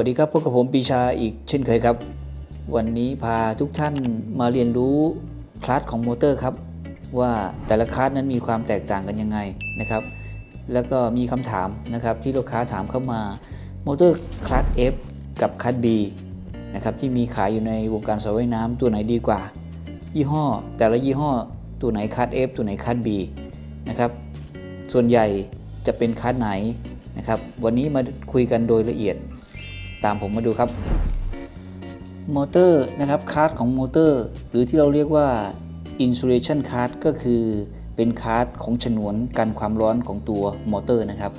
วัสดีครับพบกับผมปีชาอีกเช่นเคยครับ วันนี้พาทุกท่านมาเรียนรู้คลาสของมอเตอร์ครับ ว่าแต่ละคลาสนั้นมีความแตกต่างกันยังไงนะครับ แล้วก็มีคำถามนะครับที่ลูกค้าถามเข้ามามอเตอร์คลาส F กับคลาส B นะครับที่มีขายอยู่ในวงการสระว่ายน้ำตัวไหนดีกว่า ยี่ห้อ แต่ละยี่ห้อตัวไหนคลาส F ตัวไหนคลาส B นะครับส่วนใหญ่จะเป็นคลาสไหนนะครับ วันนี้มาคุยกันโดยละเอียด ตามผมมาดูครับมอเตอร์นะครับคลาสของมอเตอร์ หรือที่เราเรียกว่า insulation card ก็คือเป็นคาร์ดของฉนวนกันความร้อนของตัวมอเตอร์นะครับ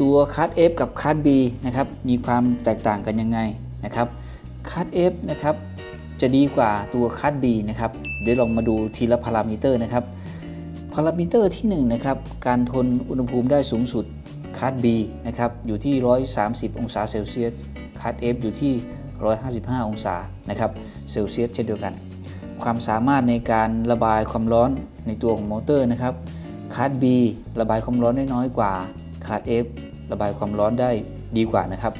ตัวคาร์ด F กับคาร์ด B นะครับมีความแตกต่างกันยังไงนะครับคาร์ด F นะครับจะดีกว่าตัวคาร์ด B นะครับเดี๋ยวลองมาดูทีละพารามิเตอร์นะครับพารามิเตอร์ที่1นะครับการทนอุณหภูมิได้สูงสุดคาร์ด B นะครับอยู่ที่ 130 องศาเซลเซียส คาร์ด F อยู่ที่ 155 องศานะครับเซลเซียสเช่นเดียวกัน ความสามารถในการระบายความร้อนในตัวของมอเตอร์นะครับคาร์ด B ระบายความร้อนได้น้อยกว่าคาร์ด F ระบายความร้อนได้ดีกว่านะครับ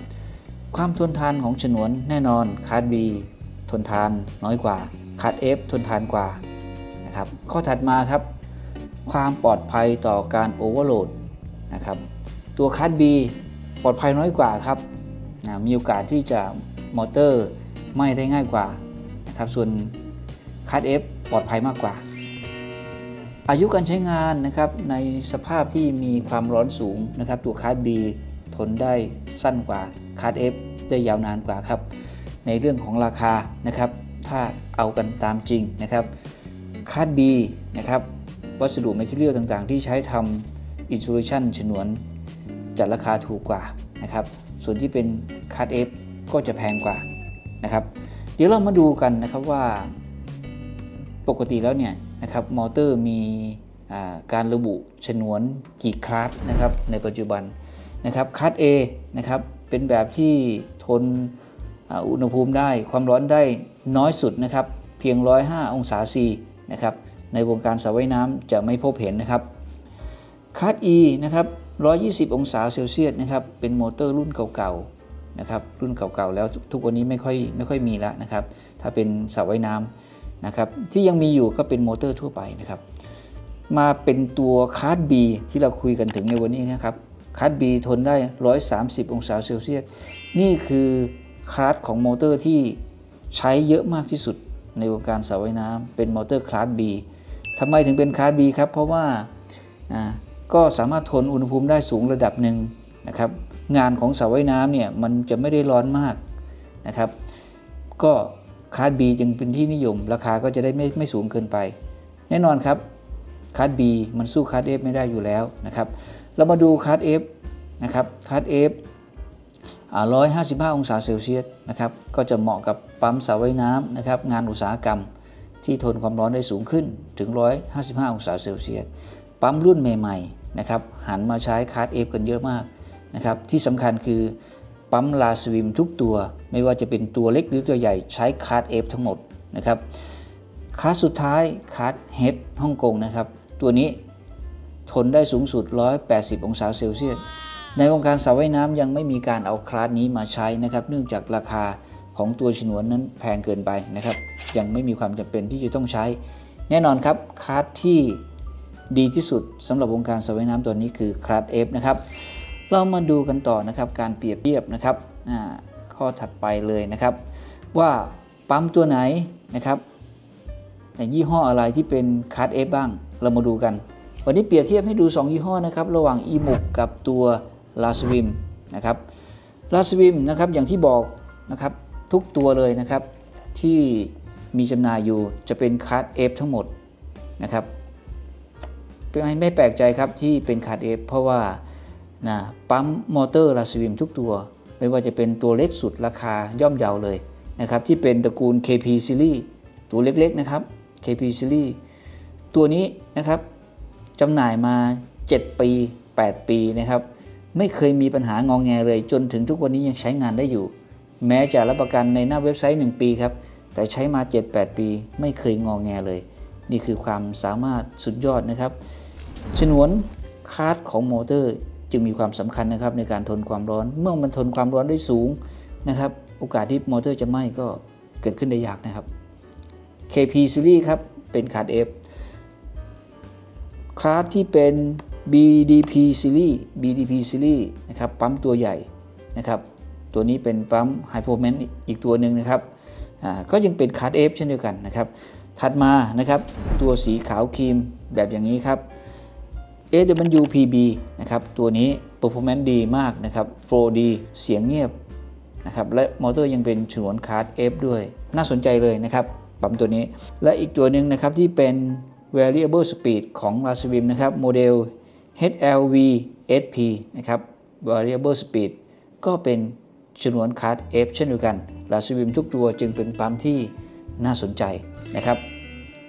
ความทนทานของฉนวนแน่นอนคาร์ด B ทนทานน้อยกว่าคาร์ด F ทนทานกว่านะครับข้อถัดมาครับความปลอดภัยต่อการโอเวอร์โหลดนะครับ ตัวคาร์ด B ปลอดภัยน้อยกว่าครับ นะมีโอกาสที่จะมอเตอร์ไหม้ได้ง่ายกว่านะครับส่วนคาร์ด F ปลอดภัยมากกว่า อายุการใช้งานนะครับในสภาพที่มีความร้อนสูงนะครับ ตัวคาร์ด B ทนได้สั้นกว่าคาร์ด F ได้ยาวนานกว่าครับ ในเรื่องของราคานะครับ ถ้าเอากันตามจริงนะครับคาร์ด B นะครับวัสดุแมทเทียลต่างๆ ที่ใช้ทำอินซูเลชันฉนวนจะราคาถูกกว่านะครับ ส่วนที่เป็น คาร์ด F ก็จะแพงกว่านะครับ เดี๋ยวเรามาดูกันนะครับว่าปกติแล้วเนี่ยนะครับมอเตอร์มีการระบุฉนวนกี่คลาสนะครับในปัจจุบันนะครับคลาส A นะครับเป็นแบบที่ทนอุณหภูมิได้ความร้อนได้น้อยสุดนะครับเพียง 105 องศาซีนะครับในวงการสระว่ายน้ำจะไม่พบเห็นนะครับคลาส E นะครับ120 องศาเซลเซียสนะครับเป็นมอเตอร์รุ่นเก่าๆ นะครับรุ่นเก่าๆแล้วทุกวันนี้ไม่ค่อยไม่ค่อยมีแล้วนะครับถ้าเป็นสระว่ายน้ำนะครับที่ยังมีอยู่ก็เป็นมอเตอร์ทั่วไปนะครับมาเป็นตัวคาร์ด B ที่เราคุยกันถึงในวันนี้นะครับคาร์ด B ทนได้ 130 องศาเซลเซียสนี่คือคลาสของมอเตอร์ที่ใช้เยอะมากที่สุดในวงการสระว่ายน้ำเป็นมอเตอร์คลาส B ทำไมถึงเป็นคลาส B ครับ เพราะว่าก็สามารถทนอุณหภูมิได้สูงระดับหนึ่งนะครับ งานของสระว่ายน้ำเนี่ยมันจะไม่ได้ร้อนมากนะครับ ก็คาร์ด B จึงเป็นที่นิยม ราคาก็จะได้ไม่ไม่สูงเกินไป แน่นอนครับคาร์ด B มันสู้คาร์ด F ไม่ได้อยู่แล้วนะครับ เรามาดูคาร์ด F นะครับคาร์ด F อ่า155 องศาเซลเซียสนะครับก็จะเหมาะกับปั๊มสระว่ายน้ำนะครับงานอุตสาหกรรมที่ทนความร้อนได้สูงขึ้นถึง 155 องศาเซลเซียส ปั๊มรุ่นใหม่ ๆ นะครับ หันมาใช้คาร์ด F กันเยอะมาก นะครับที่สำคัญคือปั๊มลาสวิมทุกตัว ไม่ว่าจะเป็นตัวเล็กหรือตัวใหญ่ใช้คาร์ดเอฟทั้งหมดนะครับคาร์ดสุดท้ายคาร์ดเฮดฮ่องกงนะครับตัวนี้ทนได้สูงสุด 180 องศาเซลเซียสในวงการสระว่ายน้ำยังไม่มีการเอาคลาสนี้มาใช้นะครับ เนื่องจากราคาของตัวฉนวนนั้นแพงเกินไปนะครับ ยังไม่มีความจำเป็นที่จะต้องใช้ แน่นอนครับคลาสที่ดีที่สุดสำหรับวงการสระว่ายน้ำตัวนี้คือคลาส F นะครับ เรามาดูกันต่อนะครับการเปรียบเทียบนะครับข้อถัดไปเลยนะครับ ว่าปั๊มตัวไหนนะครับยี่ห้ออะไรที่เป็นคาร์ดเอฟบ้าง เรามาดูกัน วันนี้เปรียบเทียบให้ดู 2 ยี่ห้อนะครับระหว่าง e m u กับตัวลาสวิมนะครับลาสวิมนะครับอย่างที่บอกนะครับทุกตัวเลยนะครับที่มีจำหน่ายอยู่จะเป็นคาร์ดเอฟทั้งหมดนะครับไม่ไม่แปลกใจครับที่เป็นคาร์ดเอฟเพราะว่า นะปั๊มมอเตอร์ลาสวิมทุกตัว ไม่ว่าจะเป็นตัวเล็กสุดราคาย่อมเยาเลยนะครับที่เป็นตระกูล KP Series ตัวเล็กๆนะครับ KP Series ตัวนี้นะครับจำหน่ายมา 7 ปี 8 ปีนะครับไม่เคยมีปัญหางองแงเลย จนถึงทุกวันนี้ยังใช้งานได้อยู่ แม้จะรับประกันในหน้าเว็บไซต์ 1 ปีครับแต่ใช้มา 7-8 ปี ไม่เคยงองแงเลย นี่คือความสามารถสุดยอดนะครับฉนวนคาร์ดของมอเตอร์ จึงมีความสำคัญนะครับในการทนความร้อน เมื่อมันทนความร้อนได้สูงนะครับ โอกาสที่มอเตอร์จะไหม้ก็เกิดขึ้นได้ยากนะครับ KP Series ครับ เป็นคาร์ด F คลาสที่เป็น BDP Series BDP Series นะครับปั๊มตัวใหญ่นะครับ ตัวนี้เป็นปั๊ม High Performance อีกตัวหนึ่งนะครับก็ยังเป็นคาร์ด F เช่นเดียวกันนะครับ ถัดมานะครับ ตัวสีขาวครีมแบบอย่างนี้ครับ AWPB นะครับตัวนี้ performance ดีมากนะครับ flow ดีเสียงเงียบนะครับและมอเตอร์ยังเป็นฉนวนคาร์ด F ด้วย น่าสนใจเลยนะครับปั๊มตัวนี้ และอีกตัวหนึ่งนะครับที่เป็น variable speed ของ l a s w i m นะครับโมเดล HLV SP นะครับ variable speed ก็เป็นฉนวนคาร์ด F เช่นเดียวกัน l a s w i m ทุกตัวจึงเป็นปั๊มที่น่าสนใจนะครับ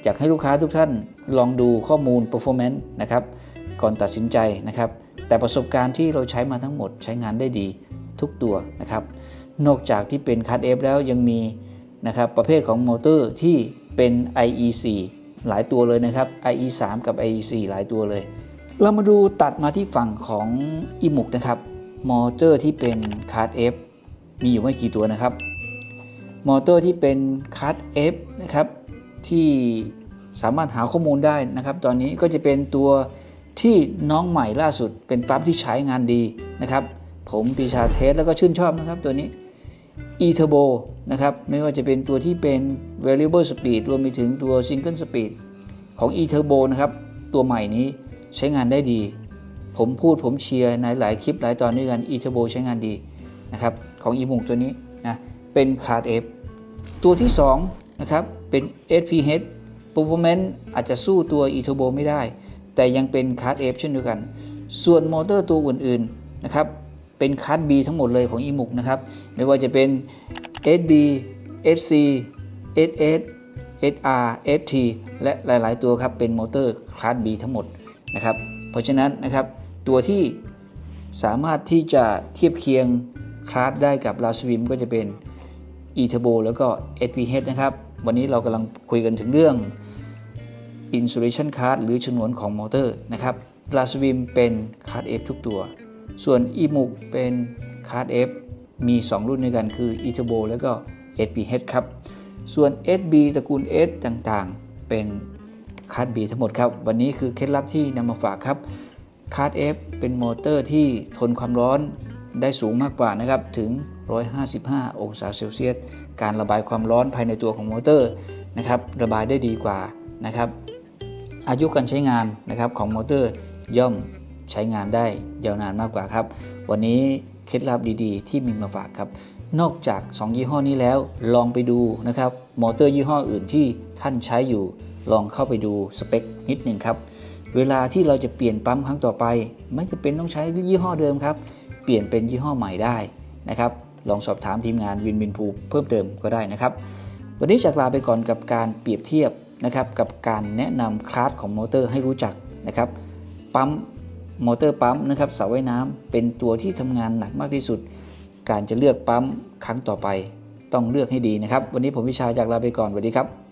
อยากให้ลูกค้าทุกท่านลองดูข้อมูล performance นะครับ ก่อนตัดสินใจนะครับ แต่ประสบการณ์ที่เราใช้มาทั้งหมดใช้งานได้ดีทุกตัวนะครับ นอกจากที่เป็นคั t เอฟแล้วยังมีนะครับประเภทของมอเตอร์ที่เป็น IE4 หลายตัวเลยนะครับ IE3 กับ IE4 หลายตัวเลย เรามาดูตัดมาที่ฝั่งของอีมุกนะครับ มอเตอร์ที่เป็นคั t เอฟมีอยู่ไม่กี่ตัวนะครับ มอเตอร์ที่เป็นคัต F นะครับที่สามารถหาข้อมูลได้นะครับ ตอนนี้ก็จะเป็นตัว ที่น้องใหม่ล่าสุดเป็นปั๊มที่ใช้งานดีนะครับ ผมปีชาเทสแล้วก็ชื่นชอบนะครับตัวนี้ e t u r b o นะครับ ไม่ว่าจะเป็นตัวที่เป็น variable speed รวมไปถึงตัว single speed ของ e t u r b o นะครับ ตัวใหม่นี้ใช้งานได้ดี ผมพูดผมเชียร์ในหลายคลิปหลายตอนด้วยกัน e t u r b o ใช้งานดีนะครับของ e m u ตัวนี้นะเป็น Card F ตัวที่ 2 นะครับ เป็น SPH Performance อาจจะสู้ตัว e t u r b o ไม่ได้ แต่ยังเป็น Card F เช่นเดียวกัน ส่วนมอเตอร์ตัวอื่นๆนะครับเป็นคั r บีทั้งหมดเลยของ e m u นะครับ ไม่ว่าจะเป็น SB SC SS SR ST และหลาย ๆ ตัวครับเป็นมอเตอร์คลาส B ทั้งหมดนะครับ เพราะฉะนั้นนะครับตัวที่สามารถที่จะเทียบเคียงคลาสได้กับ l a s w i m ก็จะเป็น e t u r b o แล้วก็ SPH นะครับ วันนี้เรากำลังคุยกันถึงเรื่อง insulation card หรือฉนวนของมอเตอร์นะครับ l a s w i m เป็น card F ทุกตัว ส่วน e m u เป็น card F มี 2 รุ่นด้วยกันคือ e t u r b o แล้วก็ SPH ครับ ส่วน SB ตระกูล S ต่างๆ เป็น card B ทั้งหมดครับ วันนี้คือเคล็ดลับที่นำมาฝากครับคาร์ด F เป็นมอเตอร์ที่ทนความร้อนได้สูงมากกว่านะครับถึง 155 องศาเซลเซียส การระบายความร้อนภายในตัวของมอเตอร์นะครับระบายได้ดีกว่านะครับ อายุการใช้งานนะครับของมอเตอร์ย่อมใช้งานได้ยาวนานมากกว่าครับ วันนี้เคล็ดลับดีๆ ที่มีมาฝากครับ นอกจาก 2 ยี่ห้อนี้แล้วลองไปดูนะครับมอเตอร์ยี่ห้ออื่นที่ท่านใช้อยู่ ลองเข้าไปดูสเปคนิดหนึ่งครับ เวลาที่เราจะเปลี่ยนปั๊มครั้งต่อไป ไม่จะเป็นต้องใช้ยี่ห้อเดิมครับ เปลี่ยนเป็นยี่ห้อใหม่ได้นะครับลองสอบถามทีมงานวินวินภูเพิ่มเติมก็ได้นะครับ วันนี้จากลาไปก่อนกับการเปรียบเทียบ นะครับกับการแนะนำคลาสของมอเตอร์ให้รู้จักนะครับปั๊มมอเตอร์ปั๊มนะครับเสาว่ายน้ำเป็นตัวที่ทำงานหนักมากที่สุด การจะเลือกปั๊มครั้งต่อไป ต้องเลือกให้ดีนะครับ วันนี้ผมวิชาจากลาไปก่อนสวัสดีครับ